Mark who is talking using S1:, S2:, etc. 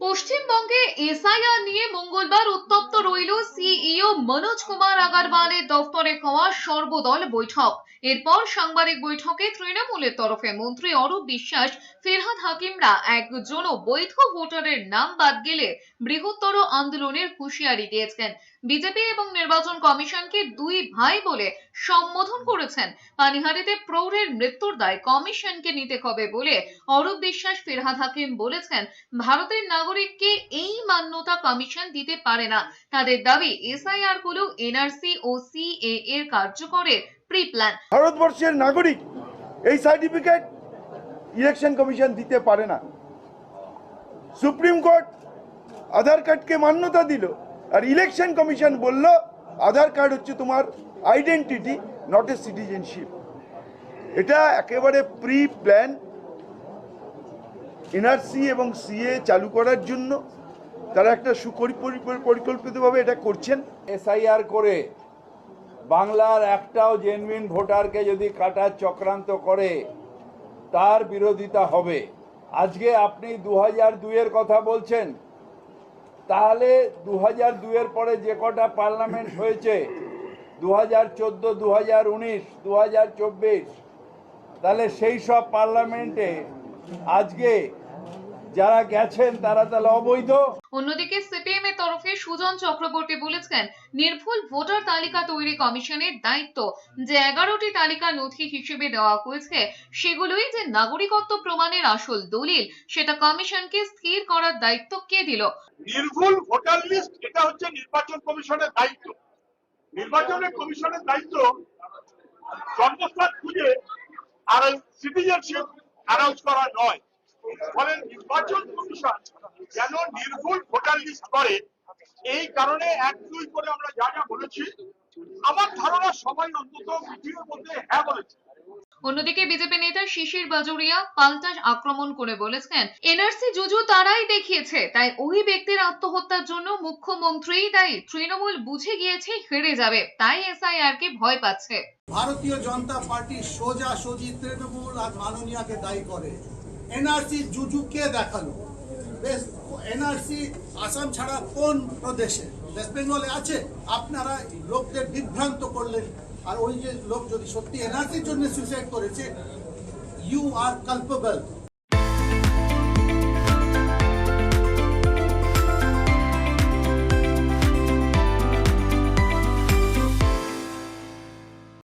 S1: পশ্চিমবঙ্গে এসআইআর নিয়ে মঙ্গলবার উত্তপ্ত রইল সিইও মনোজ কুমার আগারওয়ালের দফতরে হওয়া সর্বদল বৈঠক। এরপর সাংবাদিক বৈঠকে তৃণমূলের তরফে মন্ত্রী অরূপ বিশ্বাস, ফিরহাদ হাকিমরা একজনও বৈধ ভোটারের নাম বাদ গেলে বৃহত্তর আন্দোলনের হুঁশিয়ারি দিয়েছেন। বিজেপি এবং নির্বাচন কমিশনকে দুই ভাই বলে সম্বোধন করেছেন। পানিহারিতে প্রৌঢ়ের মৃত্যুর দায় কমিশনকে নিতে হবে বলে অরূপ বিশ্বাস, ফিরহাদ হাকিম বলেছেন, ভারতের নাগরিককে এই মান্যতা কমিশন দিতে পারে না। তাদের দাবি এসআইআরগুলো এনআরসি ও সিএ এর কার্যকরের প্রি প্ল্যান
S2: ভারতবর্ষের নাগরিক এই সার্টিফিকেট ইলেকশন কমিশন দিতে পারে না। সুপ্রিম কোর্ট আধার কার্ডকে মান্যতা দিল আর ইলেকশন কমিশন বলল আধার কার্ড হচ্ছে তোমার আইডেন্টিটি নট এ সিটিজেনশিপ এটা একেবারে প্রি প্ল্যান এনআরসি এবং সিএ চালু করার জন্য। তারা একটা সুপরিকল্পিতভাবে এটা করছেন।
S3: এসআইআর করে বাংলার একটাও জেনুইন ভোটারকে যদি কাটার চক্রান্ত করে, তার বিরোধিতা হবে। আজকে আপনি দু হাজার দুইয়ের কথা বলছেন তাহলে দু হাজার দুয়ের পরে যে কটা পার্লামেন্ট হয়েছে দু হাজার চোদ্দ দু হাজার উনিশ দু হাজার চব্বিশ, তাহলে সেই সব পার্লামেন্টে আজকে যারা গেছেন তারা তাহলে অবৈধ?
S1: অন্যদিকে সিপিএম এর তরফে সুজন চক্রবর্তী বলেছেন নির্ভুল ভোটার তালিকা তৈরি কমিশনের দায়িত্ব। যে এগারোটি তালিকা নথি হিসেবে দেওয়া হয়েছে সেগুলোই যে নাগরিকত্ব প্রমাণের আসল দলিল সেটা কমিশনকে স্থির করার দায়িত্ব কে দিল?
S4: নির্ভুল ভোটার লিস্ট এটা হচ্ছে নির্বাচন কমিশনের দায়িত্ব। নির্বাচনের কমিশনের দায়িত্ব জন্মস্থান খুঁজে আর সিটিজেনশিপ অ্যানাউন্স করা নয়। ফলে নির্বাচন কমিশন যেন নির্ভুল ভোটার লিস্ট করে এই কারণে এক দুই করে আমরা যা যা বলেছি আমার ধারণা সবাই অন্তত মিটিংয়ের মধ্যে হ্যাঁ বলেছে।
S1: অন্যদিকে বিজেপি নেতা শিশির বাজুরিয়া পাল্টা আক্রমণ করে বলেছেন এনআরসি জুজু তারাই দেখিয়েছে তাই ওই ব্যক্তির আত্মহত্যার জন্য মুখ্যমন্ত্রীই দায়ী তৃণমূল বুঝে গিয়েছে হেরে যাবে তাই এসআইআর কে ভয় পাচ্ছে।
S5: ভারতীয় জনতা পার্টি সোজা সোজি তৃণমূল আর মাননীয়াকে দায়ী করে। এনআরসি জুজু কে দেখাল এনআরসি আসাম ছাড়া কোন প্রদেশে? ওয়েস্ট বেঙ্গলে আছে? আপনারা লোকদের বিভ্রান্ত করলেন। আর ওই যে লোক যদি সত্যি এনআরসির জন্য সুইসাইড করেছে ইউ আর কালপেবল